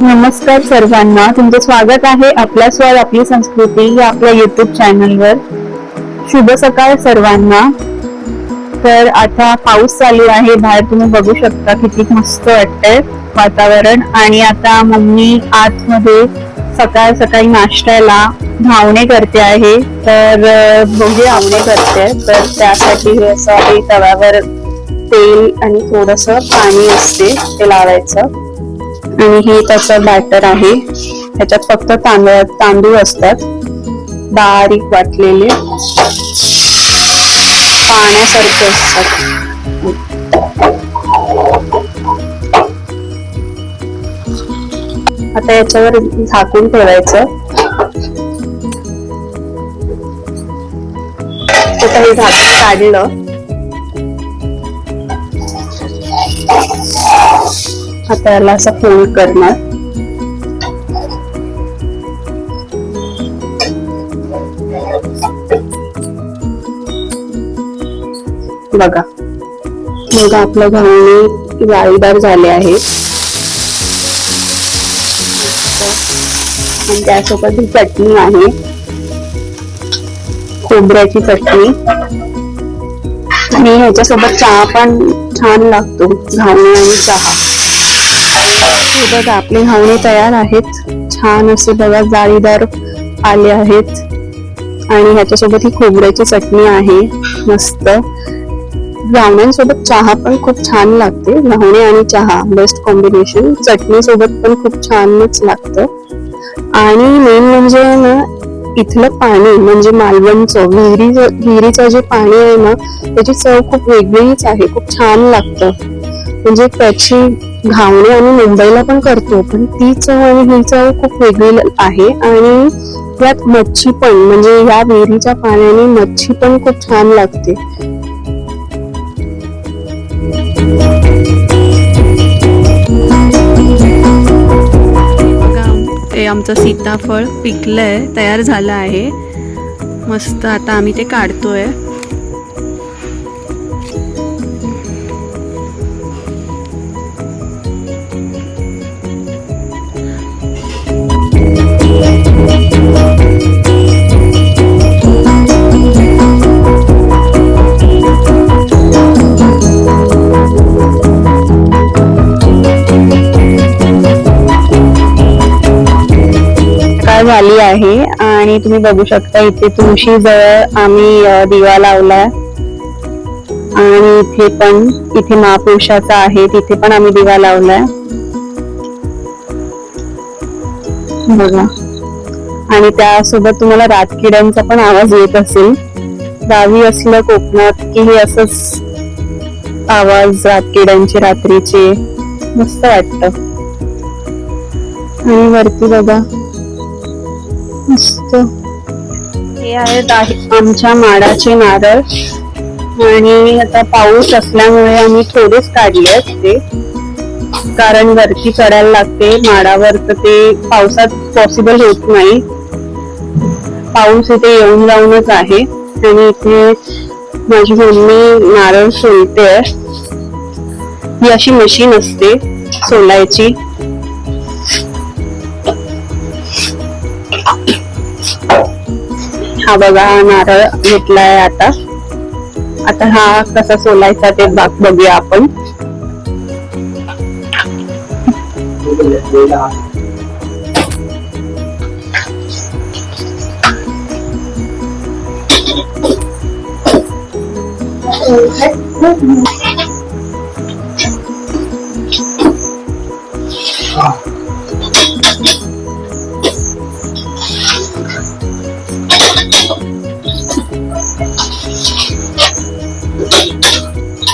नमस्कार सर्वांना तुमचं स्वागत आहे आपला स्वर आपली संस्कृती या आपल्या युट्यूब चॅनलवर शुभ सकाळ सर्वांना. तर आता पाऊस चालू आहे बाहेर तुम्ही बघू शकता किती मस्त वाटतंय वातावरण. आणि आता मम्मी आतमध्ये सकाळ सकाळी नाश्त्याला धावणे करते आहे. तर अं, बघूया करते तर त्यासाठी हे असं आहे तव्यावर तेल आणि थोडस पाणी असते ते लावायचं. आणि हे त्याचं बॅटर आहे. त्याच्यात फक्त तांदळ तांदूळ असतात. बारीक वाटलेले. पाण्यासारखे असतात. आता याच्यावर झाकून ठेवायचं. हे झाकून काढलं. आता याला फोल्ड करणार. बघा. बघा आपलं घावणे जाळीदार झाले आहे आणि त्यासोबत ही चटणी आहे. खोबऱ्याची चटणी. आणि ह्याच्यासोबत चहा पण छान लागतो. घावणे आणि चहा. बघा आपले घावणे तयार आहेत. छान असे बघा जाळीदार आले आहेत. आणि ह्याच्यासोबत ही खोबऱ्याची चटणी आहे. मस्त. घावण्यांसोबत चहा पण खूप छान लागते. घावणे आणि चहा बेस्ट कॉम्बिनेशन चटणी सोबत पण खूप छानच लागतं. आणि मेन म्हणजे ना इथलं पाणी म्हणजे मालवणचं विहिरी विहिरीचं जे पाणी आहे ना त्याची चव खूप वेगळीच आहे. खूप छान लागतं. म्हणजे त्याची घावणे आम्ही मुंबईला पण करतो पण ती चव आणि ही चव खूप वेगळी आहे आणि त्यात मच्छी पण म्हणजे या विहिरीच्या पाण्याने मच्छी पण खूप छान लागते. ते आमचं सीताफळ पिकलंय तयार झालं आहे. मस्त आता आम्ही ते काढतोय. आली आहे आणि तुम्ही बघू शकता इथे तुळशी जवळ आम्ही दिवा लावलाय. आणि इथे पण इथे महापुरुषाचा आहे तिथे पण आम्ही दिवा लावलाय. बघा. आणि त्यासोबत तुम्हाला रातकिड्यांचा पण आवाज येत असेल. गावी असलं कोकणात की हे असंच आवाज रातकिड्यांचे रात्रीचे. मस्त वाटत. आणि वरती बघा. मस्त. हे आहेत आहे- आमच्या माडाचे नारळ. आणि आता पाऊस असल्यामुळे आम्ही थोडेच काढले असते कारण वरती चढायला लागते. माडावर तर ते पावसात पॉसिबल होत नाही. पाऊस इथे येऊन जाऊनच आहे. आणि इथे माझी मम्मी नारळ सोलते. ही अशी मशीन असते सोलायची. हा बघा नारळ घेतलाय आता. आता हा कसा सोलायचा ते बाग बघूया आपण.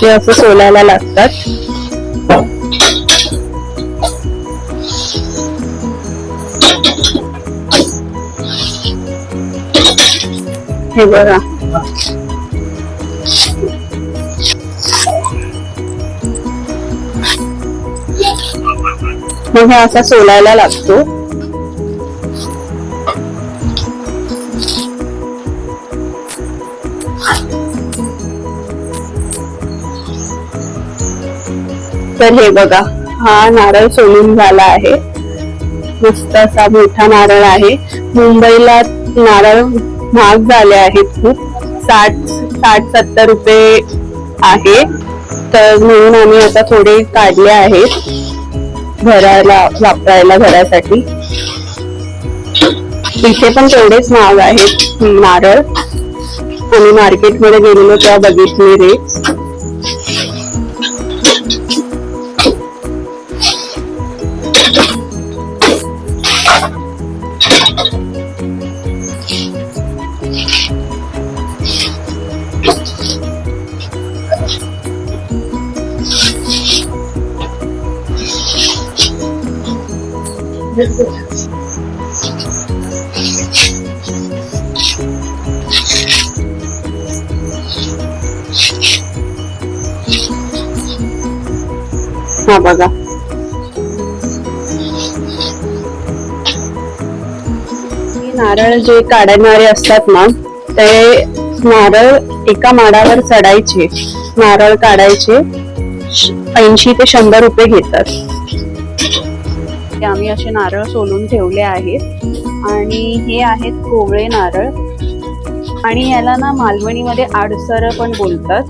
ते असं सोलायला लागतात. हे बघा. मग हे असा सोलायला लागतो. तर हे बघा हा नारळ सोलून झाला आहे. मस्त असा मोठा नारळ आहे. मुंबईला नारळ महाग झाले आहेत खूप. साठ साठ सत्तर रुपये आहे. तर म्हणून आम्ही आता थोडे काढले आहेत घराला वापरायला घरासाठी. इथे पण तेवढेच महाग आहेत नारळ. आम्ही मार्केटमध्ये गेलेलो तेव्हा बघितले रेट हा बघा. नारळ जे काढणारे असतात ना ते नारळ एका माडावर चढायचे. नारळ काढायचे. ऐंशी ते शंभर रुपये घेतात. हे आम्ही असे नारळ सोलून ठेवले आहेत. आणि हे आहेत कोवळे नारळ. आणि याला ना मालवणीमध्ये आडसर पण बोलतात.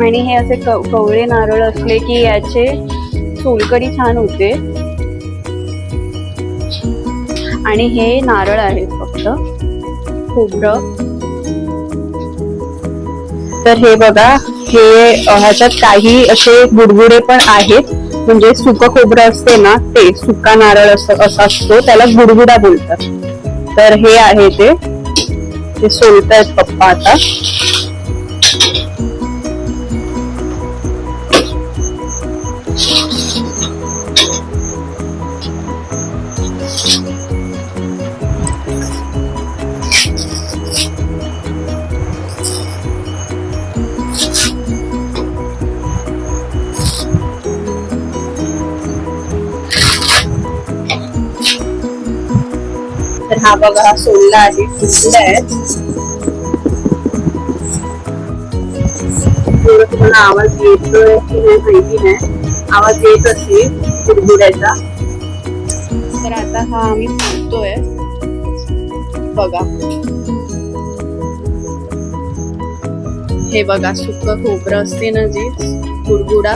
आणि हे असे क- कवळे नारळ असले की याचे सोलकडी छान होते. आणि हे नारळ आहेत फक्त. खोबरं. तर हे बघा हे ह्याच्यात काही असे गुडगुडे पण आहेत. म्हणजे सुकं खोबरं असते ना ते सुका नारळ असं असा असतो त्याला गुडगुडा बोलतात. तर हे आहे ते ते सोलतायत पप्पा आता. हा बघा हा सोडला आहे फुटला तुम्हाला आवाज येतोय की नाही माहिती नाही. आवाज येत असेल गुडगुड्याचा तर आता हा आम्ही फोडतोय बघा. हे बघा सुक खोबरं असते ना जे गुडगुडा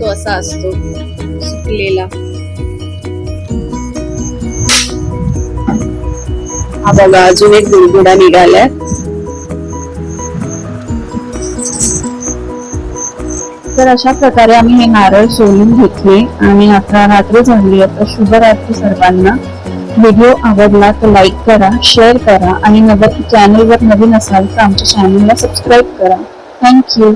तो असा असतो सुकलेला. हा बघा अजून एक गुडगुडा निघालाय. तर अशा प्रकारे आम्ही हे नारळ सोलून घेतले आणि आता रात्र झाली आता शुभरात्री सर्वांना. व्हिडिओ आवडला तर लाईक करा शेअर करा आणि नवीन चॅनलवर नवीन असाल तर आमच्या चॅनलला सबस्क्राईब करा. थँक्यू